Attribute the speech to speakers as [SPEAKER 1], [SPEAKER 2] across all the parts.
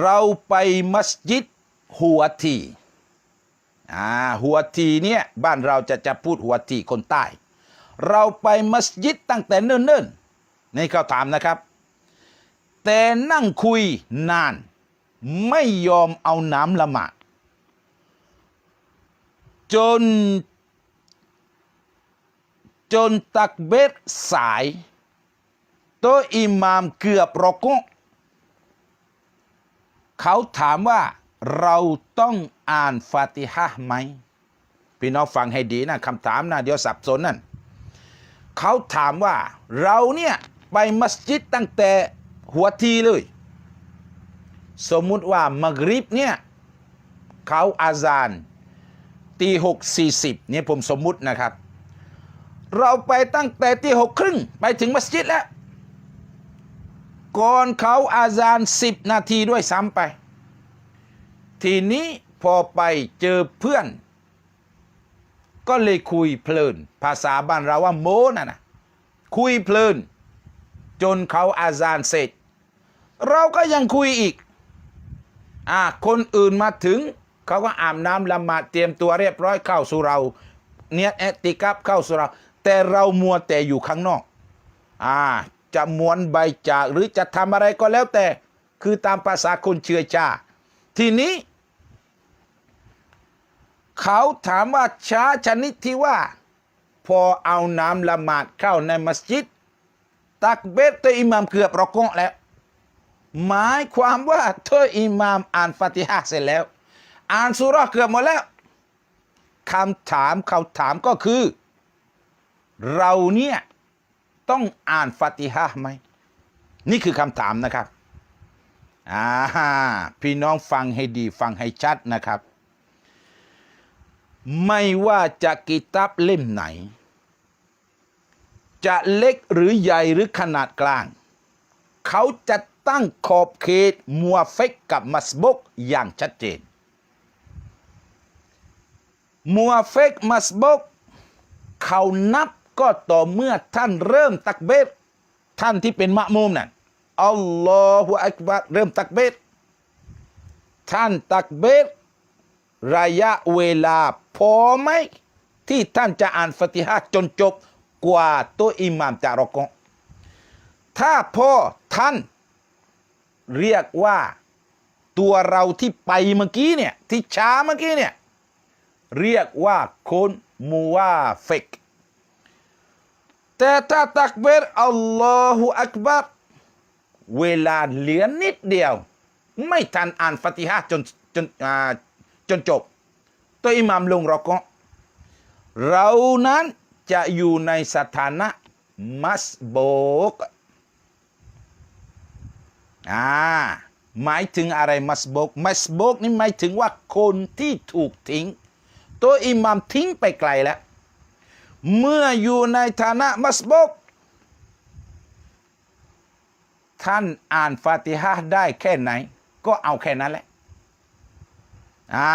[SPEAKER 1] เราไปมัสยิดหัวทีอ่าหัวทีเนี่ยบ้านเราจะจะพูดหัวทีคนใต้ เราไปมัสยิดตั้งแต่เนิ่นๆนี่เขาถามนะครับ แต่นั่งคุยนาน ไม่ยอมเอาน้ำละหมาดจน จนตักเบตสายโตัวอิหมามเกือบรอกง เขาถามว่าเราต้องอ่านฟาติฮะไหม พี่น้องฟังให้ดีนะคำถามนะเดี๋ยวสับสนนั่นเขาถามว่าเราเนี่ยไปมัสยิดตั้งแต่หัวทีเลย สมมุติว่ามักริบเนี่ยเขาอาซานตีหกสี่สิบเนี่ยผมสมมุตินะครับ เราไปตั้งแต่ตีหกครึ่งไปถึงมัสยิดแล้ว ก่อนเขาอาซานสิบนาทีด้วยซ้ำไป ทีนี้พอไปเจอเพื่อน ก็เลยคุยเพลิน ภาษาบ้านเราว่าโมน่ะนะคุยเพลิน จนเขาอาซานเสร็จ เราก็ยังคุยอีกอ่าคนอื่นมาถึง เขาก็อาบน้ำละหมาดเตรียมตัวเรียบร้อยเข้าสู่เรา เนียแอติกับเข้าสู่เรา แต่เรามัวแต่อยู่ข้างนอก อ่า จะม้วนใบจากหรือจะทำอะไรก็แล้วแต่ คือตามภาษาคนเชื่อชาทีนี้ เขาถามว่าช้าชนิดที่ว่า พอเอาน้ำละหมาดเข้าในมัสยิด ตักเบตตัวอิหมามเกือบรอกงแล้ว หมายความว่าเธออิหมามอ่านฟาติฮะเสร็จแล้ว อ่านสุรเกือบหมดแล้วคำถามเขาถามก็คือ เราเนี่ย ต้องอ่านฟาติฮะไหม นี่คือคำถามนะครับอ่าพี่น้องฟังให้ดีฟังให้ชัดนะครับ ไม่ว่าจะกิตับเล่มไหน จะเล็กหรือใหญ่หรือขนาดกลาง เขาจะตั้งขอบเขตมัวเฟกกับมัสบุกอย่างชัดเจนมัวเฟกมัสบกเขานับ ก็ต่อเมื่อท่านเริ่มตักเบตท่านที่เป็นมะมุมนั่นอัลลอฮฺอักบัรเริ่มตักเบตท่านตักเบตระยะเวลาพอไหมที่ท่านจะอ่านฟติฮะจนจบกว่าตัวอิหม่ามจะรอกงถ้าพ่อท่านเรียกว่าตัวเราที่ไปเมื่อกี้เนี่ย ที่ช้าเมื่อกี้เนี่ย เรียกว่าคนมูวาเฟก แต่ถ้าตักเบรอัลลอฮฺอักบัรเวลาเหลือนิดเดียว ไม่ทันอ่านฟาติฮะจนจนจนจบ ตัวอิหมามลงรอกะเรานั้นจะอยู่ในสถานะมัสโบกอ่าหมายถึงอะไรมัสโบกมัสโบกนี่หมายถึงว่าคนที่ถูกทิ้ง ตัวอิหมามทิ้งไปไกลแล้ว เมื่ออยู่ในฐานะมัสโบกท่านอ่านฟาติฮะได้แค่ไหน ก็เอาแค่นั้นแหละ อ่า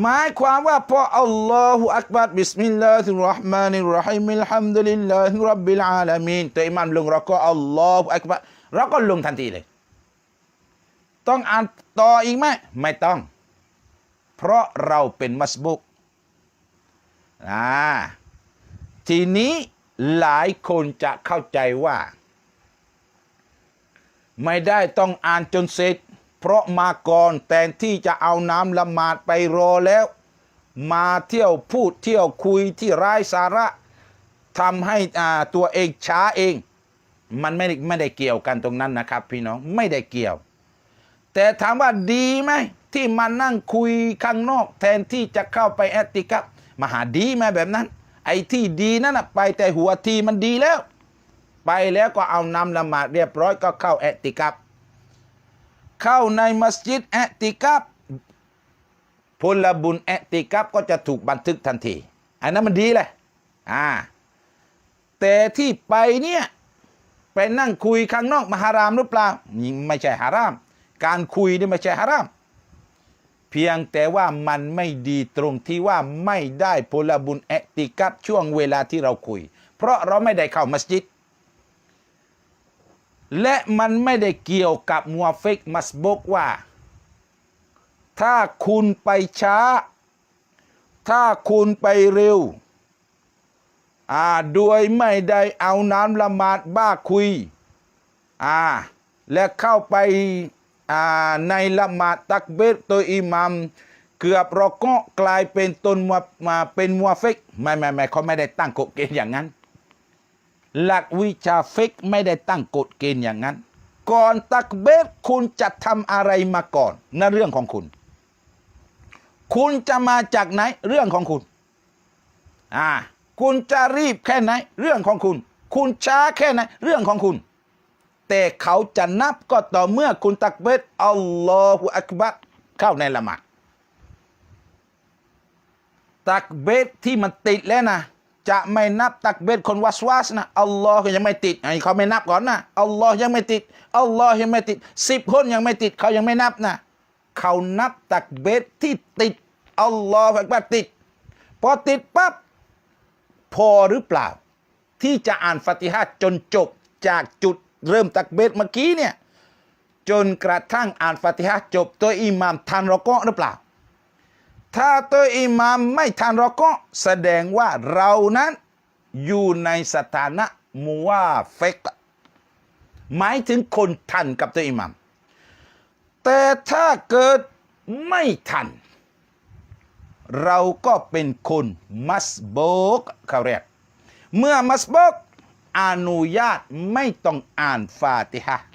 [SPEAKER 1] หมายความว่าพออัลลอฮฺอักบัรบิสมิลลาฮิรราะห์มานิรราะฮีมิลฮัมดุลิลลาฮิรับบิลอาลามีนตัวอิมามลงเราก็อัลลอฮฺอักบัรเราก็ลงทันทีเลย ต้องอ่านต่ออีกไหมไม่ต้อง เพราะเราเป็นมัสบุก อ่าทีนี้หลายคนจะเข้าใจว่า ไม่ได้ต้องอ่านจนเสร็จ เพราะมาก่อนแต่ที่จะเอาน้ำละหมาดไปรอแล้ว มาเที่ยวพูดเที่ยวคุยที่ร้ายสาระทำให้ตัวเองช้าเอง มันไม่ได้ไม่ได้เกี่ยวกันตรงนั้นนะครับ พี่น้องไม่ได้เกี่ยว แต่ถามว่าดีไหมที่มานั่งคุยข้างนอก แทนที่จะเข้าไปแอตติกับ มหาดีไหมแบบนั้น ไอ้ที่ดีนั่นไปแต่หัวทีมันดีแล้ว ไปแล้วก็เอานำละหมาดเรียบร้อยก็เข้าแอติกับ เข้าในมัสยิดแอติกับผลบุญแอติกับก็จะถูกบันทึกทันที อันนั้นมันดีเลยอ่าแต่ที่ไปเนี่ยไปนั่งคุยข้างนอกมาฮารามหรือเปล่าไม่ใช่ฮาราม การคุยนี่ไม่ใช่ฮารามเพียงแต่ว่ามันไม่ดีตรงที่ว่าไม่ได้ผลบุญแอติกับช่วงเวลาที่เราคุย เพราะเราไม่ได้เข้ามัสยิด และมันไม่ได้เกี่ยวกับมัวฟิกมัสบกว่า ถ้าคุณไปช้า ถ้าคุณไปเร็วอ่าโดยไม่ได้เอาน้ำละหมาดบ้าคุยอ่าและเข้าไป ในละหมาดตักเบรตัวอิหมัมเกือบเราก็กลายเป็นตนมามาเป็นมัวฟิกไม่ไม่ไม่เขาไม่ได้ตั้งกฎเกณฑ์อย่างนั้น หลักวิชาฟิกไม่ได้ตั้งกฎเกณฑ์อย่างนั้น ก่อนตักเบรคุณจะทำอะไรมาก่อนนั่นเรื่องของคุณ คุณจะมาจากไหนเรื่องของคุณอ่าคุณจะรีบแค่ไหน เรื่องของคุณ คุณช้าแค่ไหน เรื่องของคุณ แต่เขาจะนับก็ต่อเมื่อคุณตักเบรอัลลอฮฺอักบัรเข้าในละหมาดตักเบรที่มันติดแล้วนะ จะไม่นับตักเบรคนวัสวาสนะอัลลอฮ์ยังไม่ติดไอ้เขาไม่นับก่อนนะอัลลอฮ์ยังไม่ติดอัลลอฮ์ยังไม่ติดสิบคนยังไม่ติดเขายังไม่นับนะ เขานับตักเบรที่ติดอัลลอฮ์แบบติด พอติดปั๊บพอหรือเปล่า ที่จะอ่านฟาติฮะจนจบจากจุด เริ่มตักเบรเมื่อกี้เนี่ยจนกระทั่งอ่านฟาติฮะจบตัวอิหมามทันรอกอหรือเปล่า ถ้าตัวอิหมามไม่ทันรอกอแสดงว่าเรานั้นอยู่ในสถานะมุวเฟกหมายถึงคนทันกับตัวอิหมาม แต่ถ้าเกิดไม่ทัน เราก็เป็นคนมัสโบกเขาเรียกเมื่อมัสโบก อนุญาตไม่ต้องอ่านฟาติฮะห์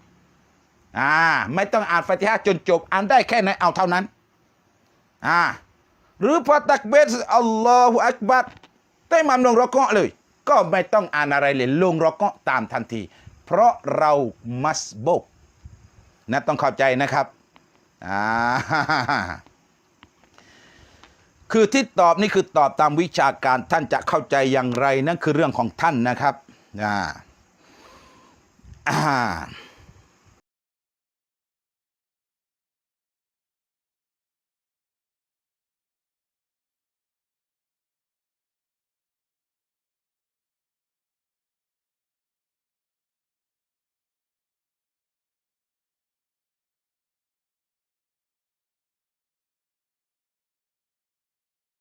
[SPEAKER 1] อ่าไม่ต้องอ่านฟาติฮะห์จนจบอ่านได้แค่ไหนเอาเท่านั้นอ่าหรือพอตักเบสอัลลอฮฺอักบัรได้มามลงรอกะเลย ก็ไม่ต้องอ่านอะไรเลยลงรอกะตามทันที เพราะเรามัสบกนะต้องเข้าใจนะครับอ่าคือที่ตอบนี่คือตอบตามวิชาการท่านจะเข้าใจอย่างไรนั่นคือเรื่องของท่านนะครับ อ่าอ่า